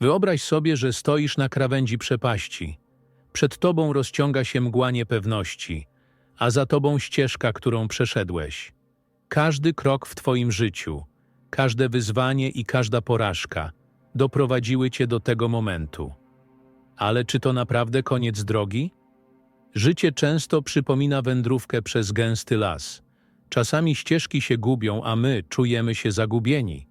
Wyobraź sobie, że stoisz na krawędzi przepaści. Przed tobą rozciąga się mgła niepewności, a za tobą ścieżka, którą przeszedłeś. Każdy krok w twoim życiu, każde wyzwanie i każda porażka doprowadziły cię do tego momentu. Ale czy to naprawdę koniec drogi? Życie często przypomina wędrówkę przez gęsty las. Czasami ścieżki się gubią, a my czujemy się zagubieni.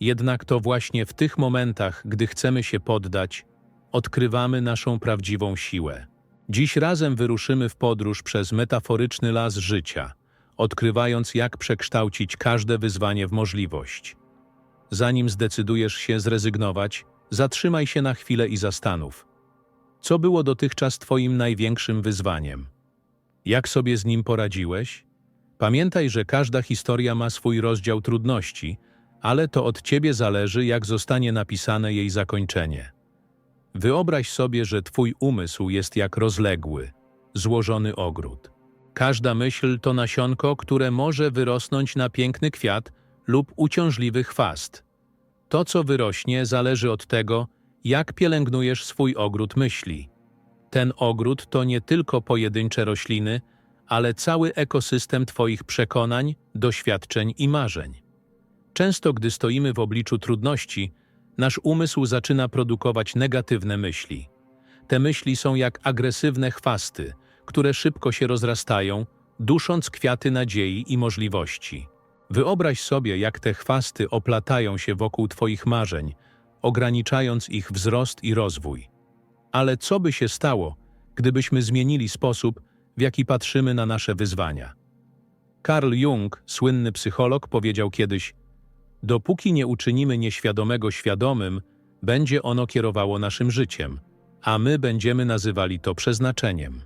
Jednak to właśnie w tych momentach, gdy chcemy się poddać, odkrywamy naszą prawdziwą siłę. Dziś razem wyruszymy w podróż przez metaforyczny las życia, odkrywając, jak przekształcić każde wyzwanie w możliwość. Zanim zdecydujesz się zrezygnować, zatrzymaj się na chwilę i zastanów. Co było dotychczas Twoim największym wyzwaniem? Jak sobie z nim poradziłeś? Pamiętaj, że każda historia ma swój rozdział trudności, ale to od Ciebie zależy, jak zostanie napisane jej zakończenie. Wyobraź sobie, że Twój umysł jest jak rozległy, złożony ogród. Każda myśl to nasionko, które może wyrosnąć na piękny kwiat lub uciążliwy chwast. To, co wyrośnie, zależy od tego, jak pielęgnujesz swój ogród myśli. Ten ogród to nie tylko pojedyncze rośliny, ale cały ekosystem Twoich przekonań, doświadczeń i marzeń. Często, gdy stoimy w obliczu trudności, nasz umysł zaczyna produkować negatywne myśli. Te myśli są jak agresywne chwasty, które szybko się rozrastają, dusząc kwiaty nadziei i możliwości. Wyobraź sobie, jak te chwasty oplatają się wokół Twoich marzeń, ograniczając ich wzrost i rozwój. Ale co by się stało, gdybyśmy zmienili sposób, w jaki patrzymy na nasze wyzwania? Carl Jung, słynny psycholog, powiedział kiedyś: Dopóki nie uczynimy nieświadomego świadomym, będzie ono kierowało naszym życiem, a my będziemy nazywali to przeznaczeniem.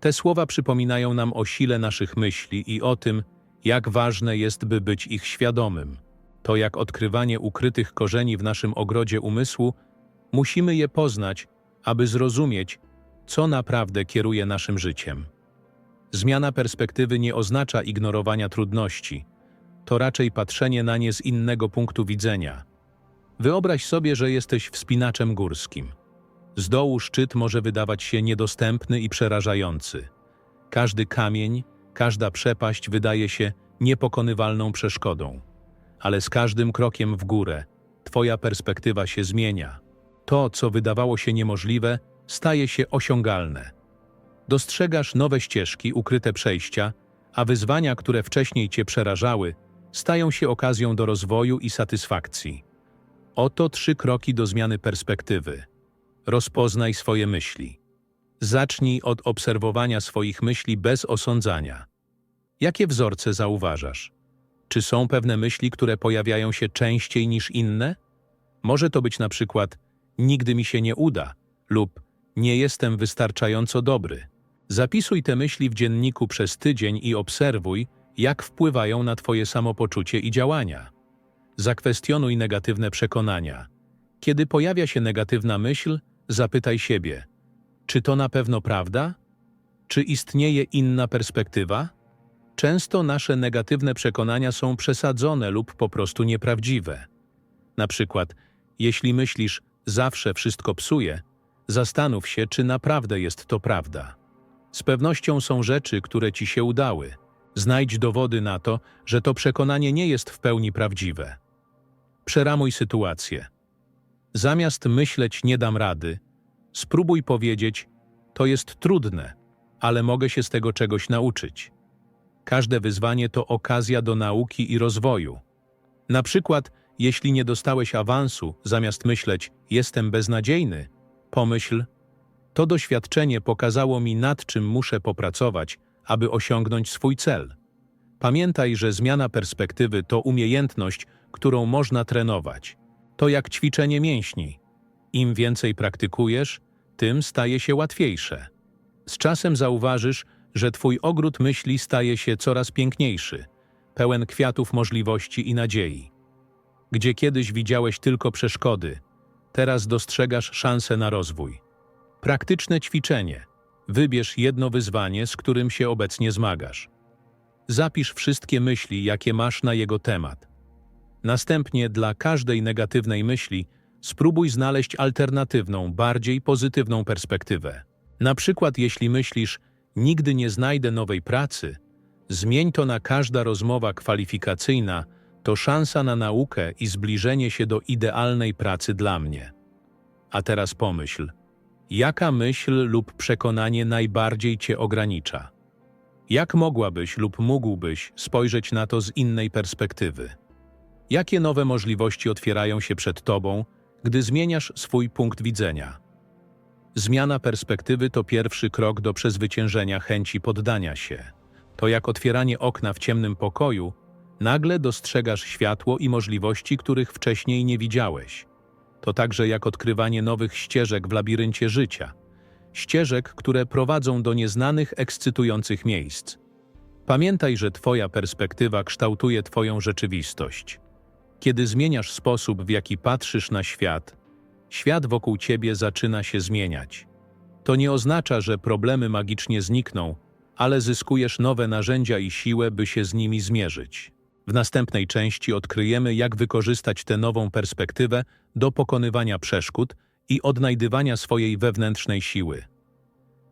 Te słowa przypominają nam o sile naszych myśli i o tym, jak ważne jest, by być ich świadomym. To jak odkrywanie ukrytych korzeni w naszym ogrodzie umysłu, musimy je poznać, aby zrozumieć, co naprawdę kieruje naszym życiem. Zmiana perspektywy nie oznacza ignorowania trudności, to raczej patrzenie na nie z innego punktu widzenia. Wyobraź sobie, że jesteś wspinaczem górskim. Z dołu szczyt może wydawać się niedostępny i przerażający. Każdy kamień, każda przepaść wydaje się niepokonywalną przeszkodą. Ale z każdym krokiem w górę Twoja perspektywa się zmienia. To, co wydawało się niemożliwe, staje się osiągalne. Dostrzegasz nowe ścieżki, ukryte przejścia, a wyzwania, które wcześniej Cię przerażały, stają się okazją do rozwoju i satysfakcji. Oto trzy kroki do zmiany perspektywy. Rozpoznaj swoje myśli. Zacznij od obserwowania swoich myśli bez osądzania. Jakie wzorce zauważasz? Czy są pewne myśli, które pojawiają się częściej niż inne? Może to być na przykład nigdy mi się nie uda lub nie jestem wystarczająco dobry. Zapisuj te myśli w dzienniku przez tydzień i obserwuj, jak wpływają na Twoje samopoczucie i działania. Zakwestionuj negatywne przekonania. Kiedy pojawia się negatywna myśl, zapytaj siebie: czy to na pewno prawda? Czy istnieje inna perspektywa? Często nasze negatywne przekonania są przesadzone lub po prostu nieprawdziwe. Na przykład, jeśli myślisz, zawsze wszystko psuje, zastanów się, czy naprawdę jest to prawda. Z pewnością są rzeczy, które ci się udały. Znajdź dowody na to, że to przekonanie nie jest w pełni prawdziwe. Przeramuj sytuację. Zamiast myśleć nie dam rady, spróbuj powiedzieć to jest trudne, ale mogę się z tego czegoś nauczyć. Każde wyzwanie to okazja do nauki i rozwoju. Na przykład, jeśli nie dostałeś awansu, zamiast myśleć jestem beznadziejny, pomyśl to doświadczenie pokazało mi nad czym muszę popracować, aby osiągnąć swój cel. Pamiętaj, że zmiana perspektywy to umiejętność, którą można trenować. To jak ćwiczenie mięśni. Im więcej praktykujesz, tym staje się łatwiejsze. Z czasem zauważysz, że twój ogród myśli staje się coraz piękniejszy, pełen kwiatów możliwości i nadziei. Gdzie kiedyś widziałeś tylko przeszkody, teraz dostrzegasz szansę na rozwój. Praktyczne ćwiczenie. Wybierz jedno wyzwanie, z którym się obecnie zmagasz. Zapisz wszystkie myśli, jakie masz na jego temat. Następnie dla każdej negatywnej myśli spróbuj znaleźć alternatywną, bardziej pozytywną perspektywę. Na przykład, jeśli myślisz, nigdy nie znajdę nowej pracy, zmień to na każda rozmowa kwalifikacyjna to szansa na naukę i zbliżenie się do idealnej pracy dla mnie. A teraz pomyśl, jaka myśl lub przekonanie najbardziej cię ogranicza? Jak mogłabyś lub mógłbyś spojrzeć na to z innej perspektywy? Jakie nowe możliwości otwierają się przed tobą, gdy zmieniasz swój punkt widzenia? Zmiana perspektywy to pierwszy krok do przezwyciężenia chęci poddania się. To jak otwieranie okna w ciemnym pokoju, nagle dostrzegasz światło i możliwości, których wcześniej nie widziałeś. To także jak odkrywanie nowych ścieżek w labiryncie życia. Ścieżek, które prowadzą do nieznanych, ekscytujących miejsc. Pamiętaj, że Twoja perspektywa kształtuje Twoją rzeczywistość. Kiedy zmieniasz sposób, w jaki patrzysz na świat, świat wokół Ciebie zaczyna się zmieniać. To nie oznacza, że problemy magicznie znikną, ale zyskujesz nowe narzędzia i siłę, by się z nimi zmierzyć. W następnej części odkryjemy, jak wykorzystać tę nową perspektywę do pokonywania przeszkód i odnajdywania swojej wewnętrznej siły.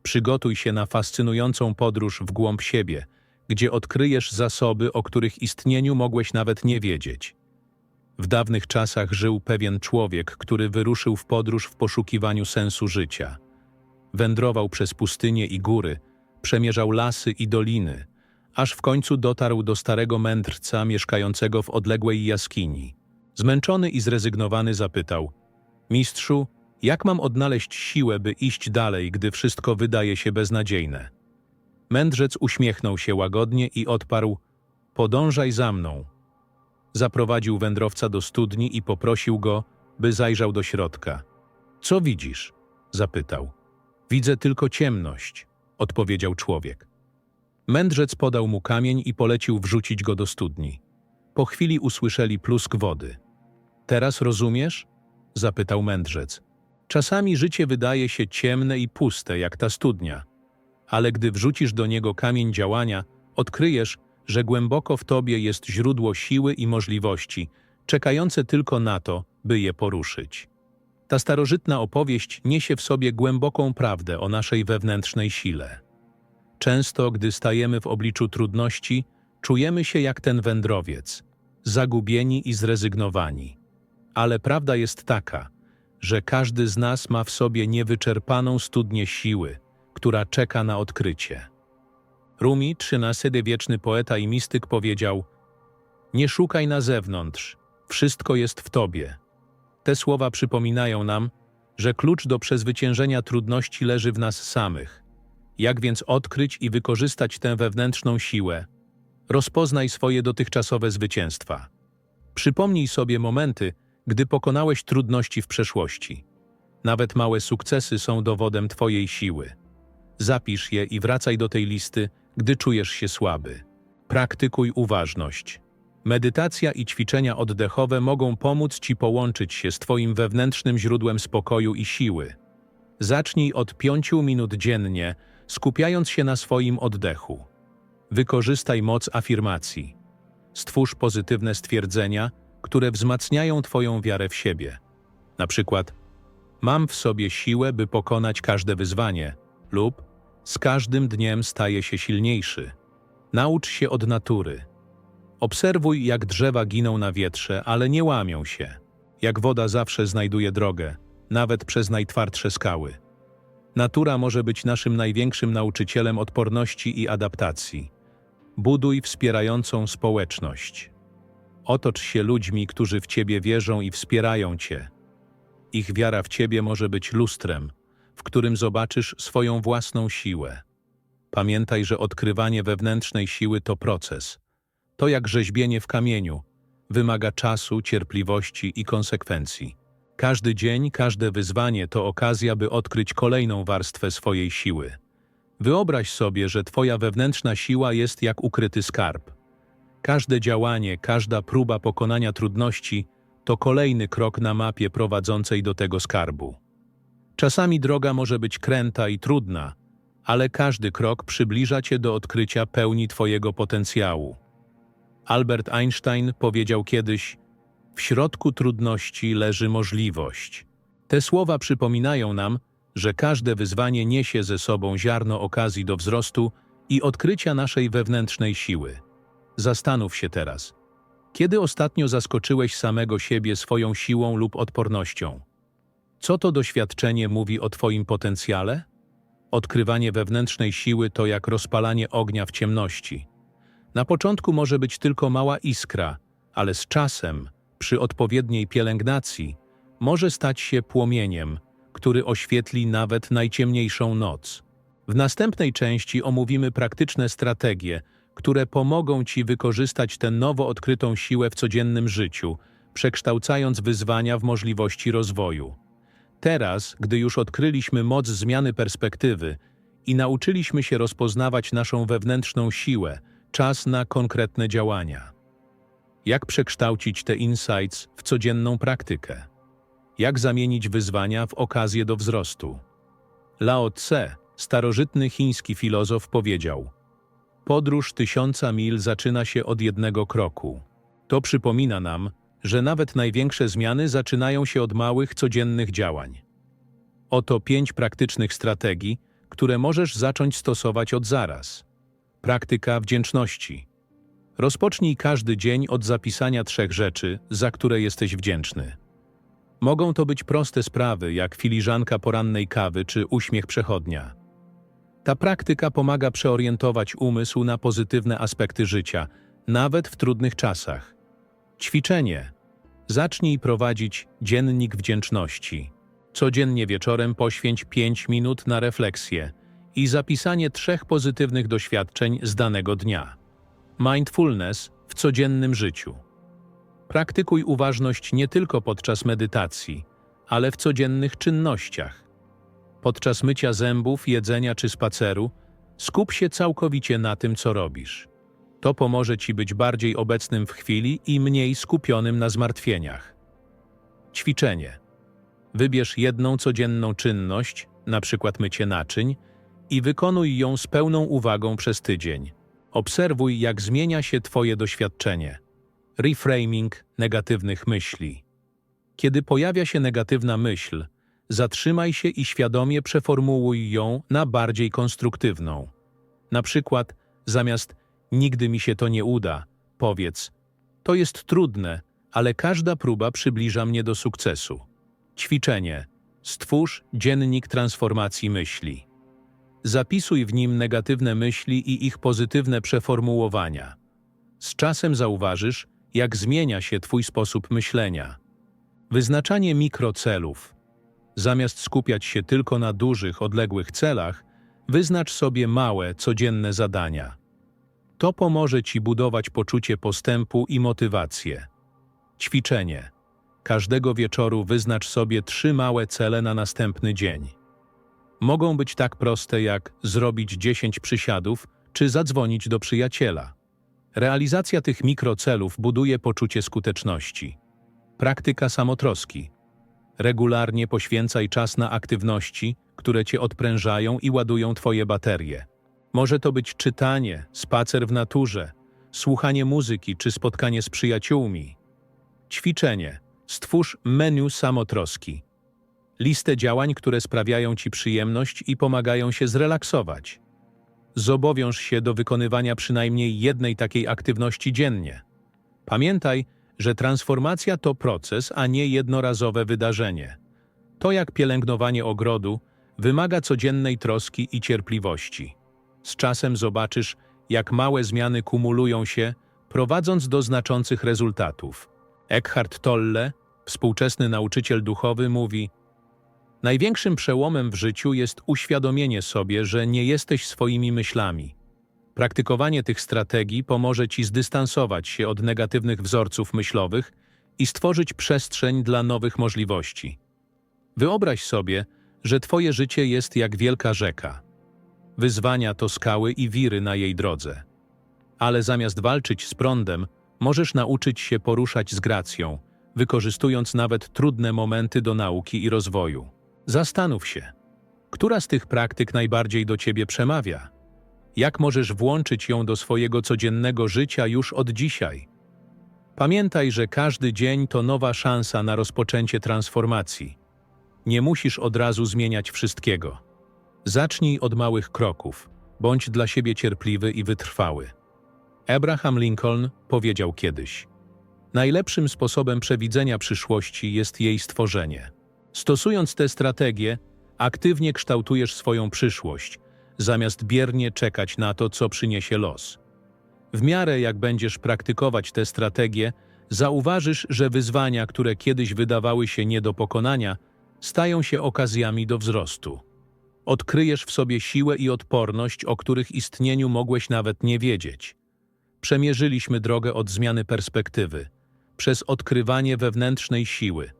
Przygotuj się na fascynującą podróż w głąb siebie, gdzie odkryjesz zasoby, o których istnieniu mogłeś nawet nie wiedzieć. W dawnych czasach żył pewien człowiek, który wyruszył w podróż w poszukiwaniu sensu życia. Wędrował przez pustynie i góry, przemierzał lasy i doliny, aż w końcu dotarł do starego mędrca mieszkającego w odległej jaskini. Zmęczony i zrezygnowany zapytał: Mistrzu, jak mam odnaleźć siłę, by iść dalej, gdy wszystko wydaje się beznadziejne? Mędrzec uśmiechnął się łagodnie i odparł: Podążaj za mną. Zaprowadził wędrowca do studni i poprosił go, by zajrzał do środka. Co widzisz? zapytał. Widzę tylko ciemność, odpowiedział człowiek. Mędrzec podał mu kamień i polecił wrzucić go do studni. Po chwili usłyszeli plusk wody. Teraz rozumiesz? zapytał mędrzec. Czasami życie wydaje się ciemne i puste, jak ta studnia, ale gdy wrzucisz do niego kamień działania, odkryjesz, że głęboko w tobie jest źródło siły i możliwości, czekające tylko na to, by je poruszyć. Ta starożytna opowieść niesie w sobie głęboką prawdę o naszej wewnętrznej sile. Często, gdy stajemy w obliczu trudności, czujemy się jak ten wędrowiec, zagubieni i zrezygnowani. Ale prawda jest taka, że każdy z nas ma w sobie niewyczerpaną studnię siły, która czeka na odkrycie. Rumi, XIII wieczny poeta i mistyk powiedział Nie szukaj na zewnątrz, wszystko jest w tobie. Te słowa przypominają nam, że klucz do przezwyciężenia trudności leży w nas samych. Jak więc odkryć i wykorzystać tę wewnętrzną siłę? Rozpoznaj swoje dotychczasowe zwycięstwa. Przypomnij sobie momenty, gdy pokonałeś trudności w przeszłości. Nawet małe sukcesy są dowodem Twojej siły. Zapisz je i wracaj do tej listy, gdy czujesz się słaby. Praktykuj uważność. Medytacja i ćwiczenia oddechowe mogą pomóc Ci połączyć się z Twoim wewnętrznym źródłem spokoju i siły. Zacznij od pięciu minut dziennie, skupiając się na swoim oddechu. Wykorzystaj moc afirmacji. Stwórz pozytywne stwierdzenia, które wzmacniają Twoją wiarę w siebie. Na przykład, mam w sobie siłę, by pokonać każde wyzwanie, lub z każdym dniem staję się silniejszy. Naucz się od natury. Obserwuj, jak drzewa giną na wietrze, ale nie łamią się. Jak woda zawsze znajduje drogę, nawet przez najtwardsze skały. Natura może być naszym największym nauczycielem odporności i adaptacji. Buduj wspierającą społeczność. Otocz się ludźmi, którzy w Ciebie wierzą i wspierają Cię. Ich wiara w Ciebie może być lustrem, w którym zobaczysz swoją własną siłę. Pamiętaj, że odkrywanie wewnętrznej siły to proces. To jak rzeźbienie w kamieniu. Wymaga czasu, cierpliwości i konsekwencji. Każdy dzień, każde wyzwanie to okazja, by odkryć kolejną warstwę swojej siły. Wyobraź sobie, że Twoja wewnętrzna siła jest jak ukryty skarb. Każde działanie, każda próba pokonania trudności to kolejny krok na mapie prowadzącej do tego skarbu. Czasami droga może być kręta i trudna, ale każdy krok przybliża cię do odkrycia pełni Twojego potencjału. Albert Einstein powiedział kiedyś: W środku trudności leży możliwość. Te słowa przypominają nam, że każde wyzwanie niesie ze sobą ziarno okazji do wzrostu i odkrycia naszej wewnętrznej siły. Zastanów się teraz. Kiedy ostatnio zaskoczyłeś samego siebie swoją siłą lub odpornością? Co to doświadczenie mówi o Twoim potencjale? Odkrywanie wewnętrznej siły to jak rozpalanie ognia w ciemności. Na początku może być tylko mała iskra, ale z czasem, przy odpowiedniej pielęgnacji, może stać się płomieniem, który oświetli nawet najciemniejszą noc. W następnej części omówimy praktyczne strategie, które pomogą Ci wykorzystać tę nowo odkrytą siłę w codziennym życiu, przekształcając wyzwania w możliwości rozwoju. Teraz, gdy już odkryliśmy moc zmiany perspektywy i nauczyliśmy się rozpoznawać naszą wewnętrzną siłę, czas na konkretne działania. Jak przekształcić te insights w codzienną praktykę? Jak zamienić wyzwania w okazję do wzrostu? Lao Tse, starożytny chiński filozof, powiedział: Podróż tysiąca mil zaczyna się od jednego kroku. To przypomina nam, że nawet największe zmiany zaczynają się od małych, codziennych działań. Oto pięć praktycznych strategii, które możesz zacząć stosować od zaraz. Praktyka wdzięczności. Rozpocznij każdy dzień od zapisania trzech rzeczy, za które jesteś wdzięczny. Mogą to być proste sprawy, jak filiżanka porannej kawy czy uśmiech przechodnia. Ta praktyka pomaga przeorientować umysł na pozytywne aspekty życia, nawet w trudnych czasach. Ćwiczenie. Zacznij prowadzić dziennik wdzięczności. Codziennie wieczorem poświęć 5 minut na refleksję i zapisanie trzech pozytywnych doświadczeń z danego dnia. Mindfulness w codziennym życiu. Praktykuj uważność nie tylko podczas medytacji, ale w codziennych czynnościach. Podczas mycia zębów, jedzenia czy spaceru skup się całkowicie na tym, co robisz. To pomoże Ci być bardziej obecnym w chwili i mniej skupionym na zmartwieniach. Ćwiczenie. Wybierz jedną codzienną czynność, na przykład mycie naczyń, i wykonuj ją z pełną uwagą przez tydzień. Obserwuj, jak zmienia się Twoje doświadczenie. Reframing negatywnych myśli. Kiedy pojawia się negatywna myśl, zatrzymaj się i świadomie przeformułuj ją na bardziej konstruktywną. Na przykład, zamiast nigdy mi się to nie uda, powiedz: To jest trudne, ale każda próba przybliża mnie do sukcesu. Ćwiczenie. Stwórz dziennik transformacji myśli. Zapisuj w nim negatywne myśli i ich pozytywne przeformułowania. Z czasem zauważysz, jak zmienia się Twój sposób myślenia. Wyznaczanie mikrocelów. Zamiast skupiać się tylko na dużych, odległych celach, wyznacz sobie małe, codzienne zadania. To pomoże Ci budować poczucie postępu i motywację. Ćwiczenie. Każdego wieczoru wyznacz sobie trzy małe cele na następny dzień. Mogą być tak proste jak zrobić 10 przysiadów czy zadzwonić do przyjaciela. Realizacja tych mikrocelów buduje poczucie skuteczności. Praktyka samotroski. Regularnie poświęcaj czas na aktywności, które cię odprężają i ładują twoje baterie. Może to być czytanie, spacer w naturze, słuchanie muzyki czy spotkanie z przyjaciółmi. Ćwiczenie. Stwórz menu samotroski. Listę działań, które sprawiają ci przyjemność i pomagają się zrelaksować. Zobowiąż się do wykonywania przynajmniej jednej takiej aktywności dziennie. Pamiętaj, że transformacja to proces, a nie jednorazowe wydarzenie. To jak pielęgnowanie ogrodu wymaga codziennej troski i cierpliwości. Z czasem zobaczysz, jak małe zmiany kumulują się, prowadząc do znaczących rezultatów. Eckhart Tolle, współczesny nauczyciel duchowy, mówi: Największym przełomem w życiu jest uświadomienie sobie, że nie jesteś swoimi myślami. Praktykowanie tych strategii pomoże ci zdystansować się od negatywnych wzorców myślowych i stworzyć przestrzeń dla nowych możliwości. Wyobraź sobie, że Twoje życie jest jak wielka rzeka. Wyzwania to skały i wiry na jej drodze. Ale zamiast walczyć z prądem, możesz nauczyć się poruszać z gracją, wykorzystując nawet trudne momenty do nauki i rozwoju. Zastanów się, która z tych praktyk najbardziej do Ciebie przemawia? Jak możesz włączyć ją do swojego codziennego życia już od dzisiaj? Pamiętaj, że każdy dzień to nowa szansa na rozpoczęcie transformacji. Nie musisz od razu zmieniać wszystkiego. Zacznij od małych kroków. Bądź dla siebie cierpliwy i wytrwały. Abraham Lincoln powiedział kiedyś: Najlepszym sposobem przewidzenia przyszłości jest jej stworzenie. Stosując tę strategię, aktywnie kształtujesz swoją przyszłość, zamiast biernie czekać na to, co przyniesie los. W miarę jak będziesz praktykować tę strategię, zauważysz, że wyzwania, które kiedyś wydawały się nie do pokonania, stają się okazjami do wzrostu. Odkryjesz w sobie siłę i odporność, o których istnieniu mogłeś nawet nie wiedzieć. Przemierzyliśmy drogę od zmiany perspektywy, przez odkrywanie wewnętrznej siły,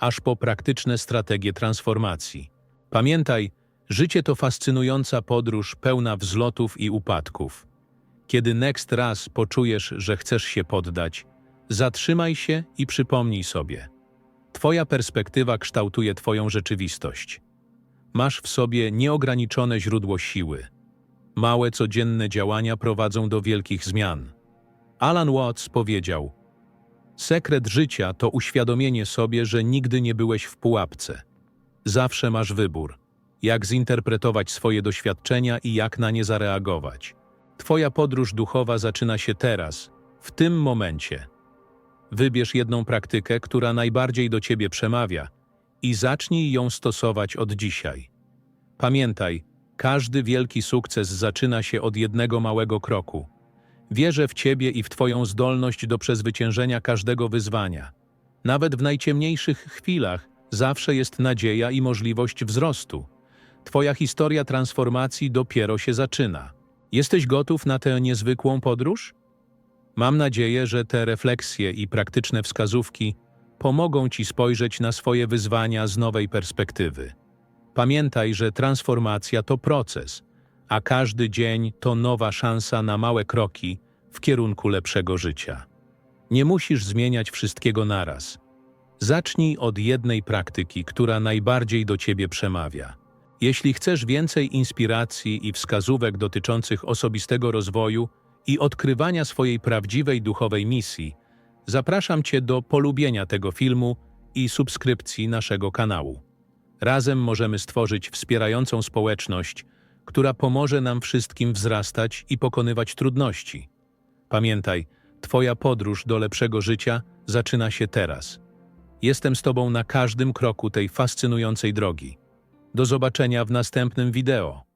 aż po praktyczne strategie transformacji. Pamiętaj, życie to fascynująca podróż pełna wzlotów i upadków. Kiedy next raz poczujesz, że chcesz się poddać, zatrzymaj się i przypomnij sobie. Twoja perspektywa kształtuje Twoją rzeczywistość. Masz w sobie nieograniczone źródło siły. Małe codzienne działania prowadzą do wielkich zmian. Alan Watts powiedział: Sekret życia to uświadomienie sobie, że nigdy nie byłeś w pułapce. Zawsze masz wybór, jak zinterpretować swoje doświadczenia i jak na nie zareagować. Twoja podróż duchowa zaczyna się teraz, w tym momencie. Wybierz jedną praktykę, która najbardziej do ciebie przemawia i zacznij ją stosować od dzisiaj. Pamiętaj, każdy wielki sukces zaczyna się od jednego małego kroku. Wierzę w ciebie i w twoją zdolność do przezwyciężenia każdego wyzwania. Nawet w najciemniejszych chwilach zawsze jest nadzieja i możliwość wzrostu. Twoja historia transformacji dopiero się zaczyna. Jesteś gotów na tę niezwykłą podróż? Mam nadzieję, że te refleksje i praktyczne wskazówki pomogą Ci spojrzeć na swoje wyzwania z nowej perspektywy. Pamiętaj, że transformacja to proces, a każdy dzień to nowa szansa na małe kroki w kierunku lepszego życia. Nie musisz zmieniać wszystkiego naraz. Zacznij od jednej praktyki, która najbardziej do Ciebie przemawia. Jeśli chcesz więcej inspiracji i wskazówek dotyczących osobistego rozwoju i odkrywania swojej prawdziwej duchowej misji, zapraszam Cię do polubienia tego filmu i subskrypcji naszego kanału. Razem możemy stworzyć wspierającą społeczność, która pomoże nam wszystkim wzrastać i pokonywać trudności. Pamiętaj, Twoja podróż do lepszego życia zaczyna się teraz. Jestem z Tobą na każdym kroku tej fascynującej drogi. Do zobaczenia w następnym wideo.